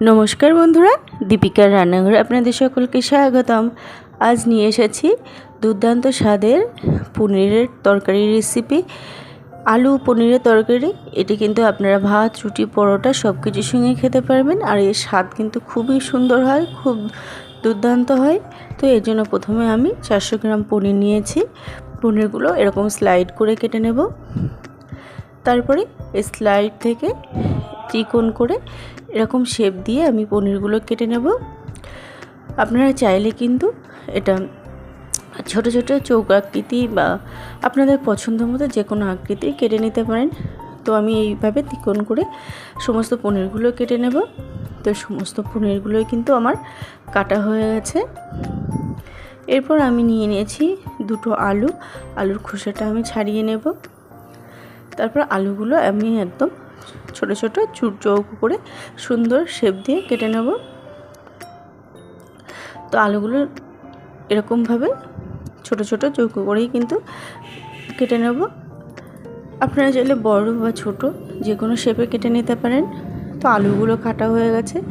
নমস্কার বন্ধুরা, দীপিকার রান্নাঘরে আপনাদের সকলকে স্বাগতম। আজ নিয়ে এসেছি দুর্দান্ত স্বাদের পনিরের তরকারি রেসিপি আলু পনিরের তরকারি, এটি কিন্তু আপনারা ভাত, রুটি, পরোটা সব কিছুর সঙ্গে খেতে পারবেন আর এর স্বাদ কিন্তু খুবই সুন্দর হয়, খুব দুর্দান্ত হয়। তো এর জন্য প্রথমে আমি চারশো গ্রাম পনির নিয়েছি। পনিরগুলো এরকম স্লাইড করে কেটে নেব। তারপরে স্লাইড থেকে ত্রিকোণ করে এরকম শেপ দিয়ে আমি পনিরগুলো কেটে নেব। আপনারা চাইলে কিন্তু এটা ছোট ছোট চৌক আকৃতি বা আপনাদের পছন্দ মতো যে কোনো আকৃতি কেটে নিতে পারেন। তো আমি এইভাবে ত্রিকোণ করে সমস্ত পনিরগুলো কেটে নেব। তো সমস্ত পনিরগুলোই কিন্তু আমার কাটা হয়ে গেছে। এরপর আমি নিয়ে নিয়েছি দুটো আলু। আলুর খোসাটা আমি ছাড়িয়ে নেব। তারপর আলুগুলো আমি একদম ছোট ছোট চুর চৌকো করে সুন্দর শেপ দিয়ে কেটে নেব। তো আলুগুলো এরকমভাবে ছোট ছোট চৌকো করেই কিন্তু কেটে নেব। আপনারা চাইলে বড় বা ছোট যে কোনো শেপে কেটে নিতে পারেন। তো আলুগুলো কাটা হয়ে গেছে।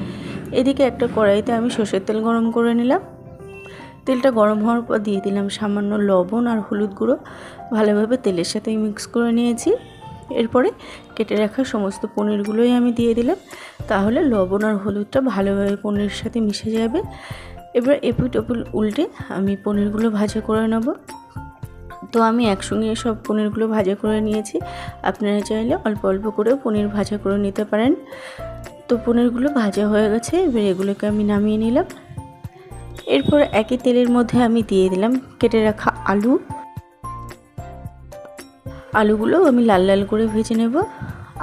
এদিকে একটা কড়াইতে আমি সর্ষের তেল গরম করে নিলাম। তেলটা গরম হওয়ার পর দিয়ে দিলাম সামান্য লবণ আর হলুদ গুঁড়ো। ভালোভাবে তেলের সাথে মিক্স করে নিয়েছি। এরপরে কেটে রাখা সমস্ত পনিরগুলোই আমি দিয়ে দিলাম। তাহলে লবণ আর হলুদটা ভালোভাবে পনিরের সাথে মিশে যাবে। এবার এপুট এপুল উল্টে আমি পনিরগুলো ভাজা করে নেব। তো আমি একসঙ্গে সব পনিরগুলো ভাজা করে নিয়েছি। আপনারা চাইলে অল্প অল্প করে পনির ভাজা করে নিতে পারেন। তো পনিরগুলো ভাজা হয়ে গেছে, এবার এগুলোকে আমি নামিয়ে নিলাম। এরপর একই তেলের মধ্যে আমি দিয়ে দিলাম কেটে রাখা আলু। আলুগুলো আমি লাল লাল করে ভেজে নেব।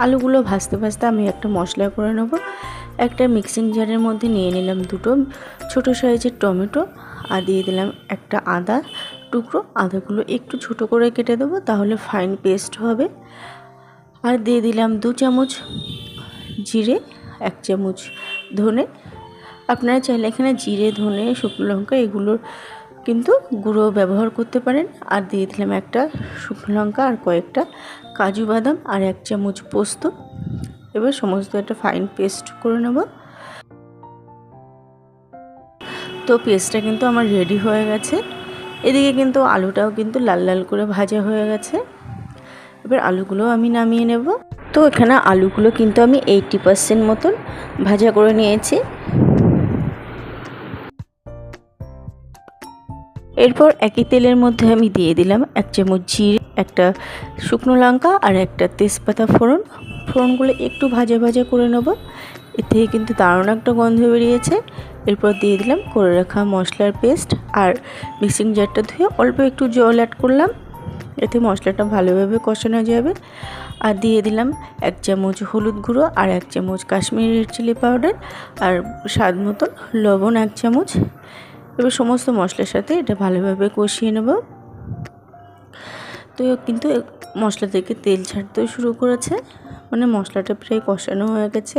আলুগুলো ভাজতে ভাজতে আমি একটা মশলা করে নেব। একটা মিক্সিং জারের মধ্যে নিয়ে নিলাম দুটো ছোট সাইজের টমেটো আর দিয়ে দিলাম একটা আদা টুকরো। আদাগুলো একটু ছোট করে কেটে দেবো তাহলে ফাইন পেস্ট হবে। আর দিয়ে দিলাম দু চামচ জিরে, এক চামচ ধনে। আপনারা চাইলে এখানে জিরে, ধনে, শুকনো লঙ্কা এগুলোর কিন্তু গুঁড়ো ব্যবহার করতে পারেন। আর দিয়ে দিলাম একটা শুকনো লঙ্কা আর কয়েকটা কাজু বাদাম আর এক চামচ পোস্ত। এবার সমস্ত একটা ফাইন পেস্ট করে নেব। তো পেস্টটা কিন্তু আমার রেডি হয়ে গেছে। এদিকে কিন্তু আলুটাও কিন্তু লাল লাল করে ভাজা হয়ে গেছে। এবার আলুগুলো আমি নামিয়ে নেব। তো এখানে আলুগুলো কিন্তু আমি এইটটি পার্সেন্ট মতন ভাজা করে নিয়েছি। এরপর একই তেলের মধ্যে আমি দিয়ে দিলাম এক চামচ জিরে, একটা শুকনো লঙ্কা আর একটা তেজপাতা ফোড়ন। ফোড়নগুলো একটু ভাজা ভাজা করে নেব। এর থেকে কিন্তু দারুণ একটা গন্ধ বেরিয়েছে। এরপর দিয়ে দিলাম করে রাখা মশলার পেস্ট আর মিক্সিং জারটা ধুয়ে অল্প একটু জল অ্যাড করলাম। এতে মশলাটা ভালোভাবে কষানো যাবে। আর দিয়ে দিলাম এক চামচ হলুদ গুঁড়ো আর এক চামচ কাশ্মীরি চিলি পাউডার আর স্বাদ মতন লবণ এক চামচ। এবার সমস্ত মশলার সাথে এটা ভালোভাবে কষিয়ে নেব। তো কিন্তু মশলা থেকে তেল ছাড়তেও শুরু করেছে মানে মশলাটা প্রায় কষানো হয়ে গেছে।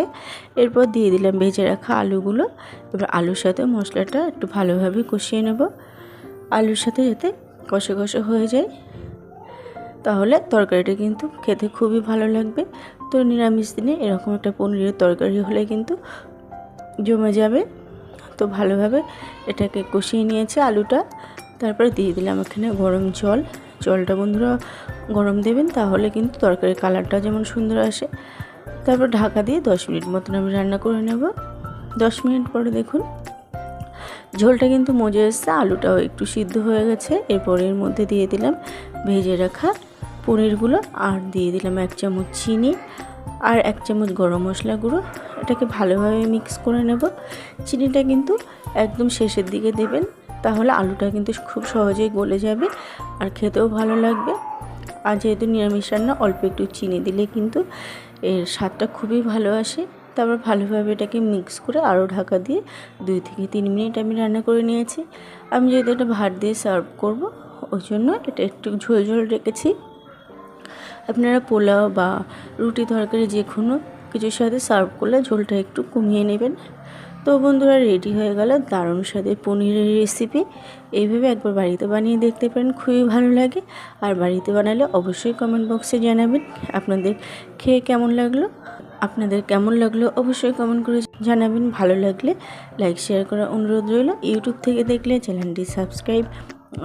এরপর দিয়ে দিলাম ভেজে রাখা আলুগুলো, এবার আলুর সাথে মশলাটা একটু ভালোভাবে কষিয়ে নেব। আলুর সাথে যাতে কষে কষে হয়ে যায়, তাহলে তরকারিটা কিন্তু খেতে খুবই ভালো লাগবে। তো নিরামিষ দিনে এরকম একটা পনিরের তরকারি হলে কিন্তু জমে যাবে। তো ভালোভাবে এটাকে কষিয়ে নিয়েছে আলুটা। তারপরে দিয়ে দিলাম এখানে গরম জল। জলটা বন্ধুরা গরম দেবেন, তাহলে কিন্তু তরকারির কালারটা যেমন সুন্দর আসে। তারপর ঢাকা দিয়ে দশ মিনিট মতন আমি রান্না করে নেব। দশ মিনিট পরে দেখুন, ঝোলটা কিন্তু মজে এসছে, আলুটাও একটু সিদ্ধ হয়ে গেছে। এরপর এর মধ্যে দিয়ে দিলাম ভেজে রাখা পনিরগুলো, আর দিয়ে দিলাম এক চামচ চিনি। আর এক চামচ গরম মশলা গুঁড়ো। এটাকে ভালোভাবে মিক্স করে নেব। চিনিটা কিন্তু একদম শেষের দিকে দেবেন, তাহলে আলুটা কিন্তু খুব সহজেই গলে যাবে আর খেতেও ভালো লাগবে। আর যেহেতু নিরামিষ রান্না, অল্প একটু চিনি দিলে কিন্তু এর স্বাদটা খুবই ভালো আসে। তারপর ভালোভাবে এটাকে মিক্স করে আরও ঢাকা দিয়ে দুই থেকে তিন মিনিট আমি রান্না করে নিয়েছি। আমি যেহেতু এটা ভাত দিয়ে সার্ভ করব, ওই জন্য এটা একটু ঝোল ঝোল রেখেছি। আপনারা পোলাও বা রুটি তরকারি যে কোনো কিছুর সাথে সার্ভ করলে ঝোলটা একটু কমিয়ে নেবেন। তো বন্ধুরা রেডি হয়ে গেল দারুণ স্বাদের পনিরের রেসিপি এইভাবে একবার বাড়িতে বানিয়ে দেখতে পারেন, খুবই ভালো লাগে। আর বাড়িতে বানালে অবশ্যই কমেন্ট বক্সে জানাবেন, আপনাদের খেয়ে কেমন লাগল? আপনাদের কেমন লাগল অবশ্যই কমেন্ট করে জানাবেন। ভালো লাগলে লাইক শেয়ার করার অনুরোধ রইল। ইউটিউব থেকে দেখলে চ্যানেলটি সাবস্ক্রাইব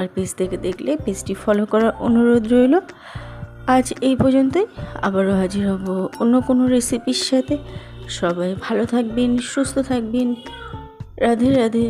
আর পেজ থেকে দেখলে পেজটি ফলো করার অনুরোধ রইল। আজ এই পর্যন্তই। আবারও হাজির হব অন্য কোনো রেসিপির সাথে। সবাই ভালো থাকবেন, সুস্থ থাকবেন। রাধে রাধে।